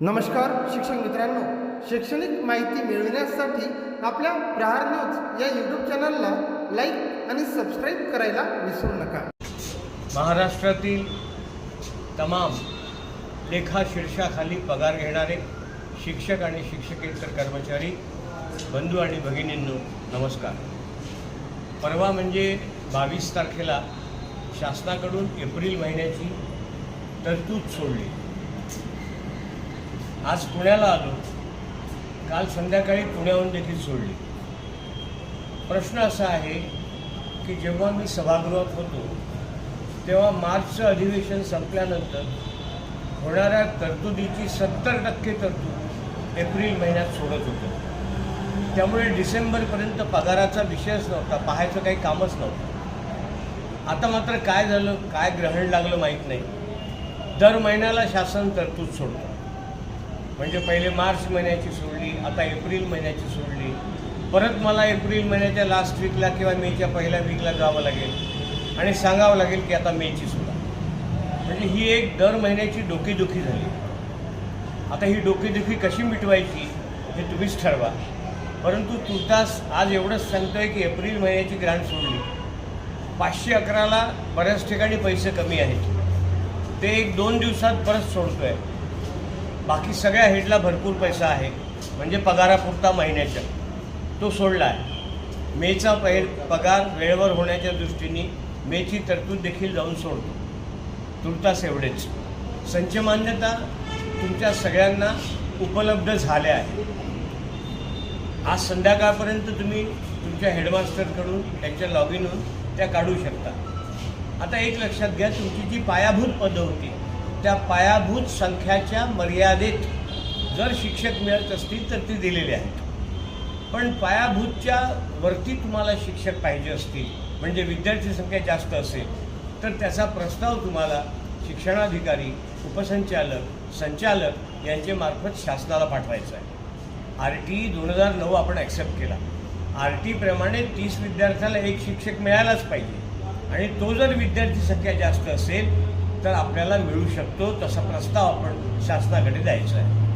नमस्कार शिक्षक मित्रांनो. शैक्षणिक माहिती मिळविण्यासाठी आपल्या प्रहार न्यूज या यूट्यूब चॅनलला लाईक आणि सबस्क्राईब करायला विसरू नका. महाराष्ट्रातील तमाम लेखा शीर्षाखाली पगार घेणारे शिक्षक आणि शिक्षकेतर कर्मचारी बंधू आणि भगिनींनो नमस्कार. परवा म्हणजे बावीस तारखेला शासनाकडून एप्रिल महिन्याची तरतूद सोडली. आज पुण्याला आलो. काल संध्याकाळी पुण्याहून देखील सोडली. प्रश्न असा आहे की जेव्हा मी सभागृहात होतो तेव्हा मार्चचं अधिवेशन संपल्यानंतर होणाऱ्या तरतुदीची सत्तर टक्के तरतूद एप्रिल महिन्यात सोडत होतं. त्यामुळे डिसेंबरपर्यंत पगाराचा विषयच नव्हता पाहायचं काही कामच नव्हतं. आता मात्र काय झालं काय ग्रहण लागलं माहीत नाही. दर महिन्याला शासन तरतूद सोडतं. म्हणजे पहिले मार्च महिन्याची सोडली आता एप्रिल महिन्याची सोडली. परत मला एप्रिल महिन्याच्या लास्ट वीकला किंवा मेच्या पहिल्या वीकला जावं लागेल. आणि सांगावं लागेल की आता मेची सोडा म्हणजे ही एक दर महिन्याची डोकेदुखी झाली. आता ही डोकेदुखी कशी मिटवायची हे तुम्हीच ठरवा. परंतु तुर्तास आज एवढंच सांगतोय की एप्रिल महिन्याची ग्रांट सोडली. पाचशे अकराला बऱ्याच ठिकाणी पैसे कमी आहेत. ते एक दोन दिवसात परत सोडतोय. बाकी सगळ्या हेडला भरपूर पैसा आहे. म्हणजे पगारापुरता महिन्याच्या. तो सोडला आहे. मेचा पहि पगार वेळेवर होण्याच्या दृष्टीने मेची तरतूद देखील जाऊन सोडतो. तुर्तास एवढेच. संच मान्यता तुमच्या सगळ्यांना उपलब्ध झाल्या आहे आज संध्याकाळपर्यंत तुम्ही तुमच्या हेडमास्टरकडून त्यांच्या लॉग इनहून त्या काढू शकता. आता एक लक्षात घ्या तुमची जी पायाभूत पदं होती त्या पायाभूत संख्याच्या मर्यादेत जर शिक्षक मिळत असतील तर ती दिलेली आहेत. पण पायाभूतच्या वरती तुम्हाला शिक्षक पाहिजे असतील म्हणजे विद्यार्थी संख्या जास्त असेल तर त्याचा प्रस्ताव तुम्हाला शिक्षणाधिकारी उपसंचालक संचालक यांचे मार्फत शासनाला पाठवायचा आहे. आर टी दोन हजार नऊ आपण ॲक्सेप्ट केला. आर टीप्रमाणे तीस विद्यार्थ्याला एक शिक्षक मिळायलाच पाहिजे. आणि तो जर विद्यार्थी संख्या जास्त असेल तर आपल्याला मिळू शकतो तसा प्रस्ताव आपण शासनाकडे द्यायचा आहे.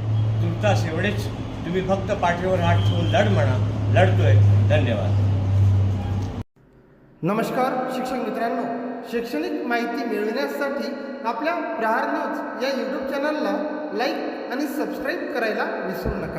तुर्तास एवढेच तुम्ही फक्त पाठीवर हात ठेवून लढ म्हणा. लढतोय. धन्यवाद. नमस्कार शिक्षक मित्रांनो. शैक्षणिक माहिती मिळविण्यासाठी आपल्या प्रहार न्यूज या यूट्यूब चॅनलला लाईक आणि सबस्क्राईब करायला विसरू नका.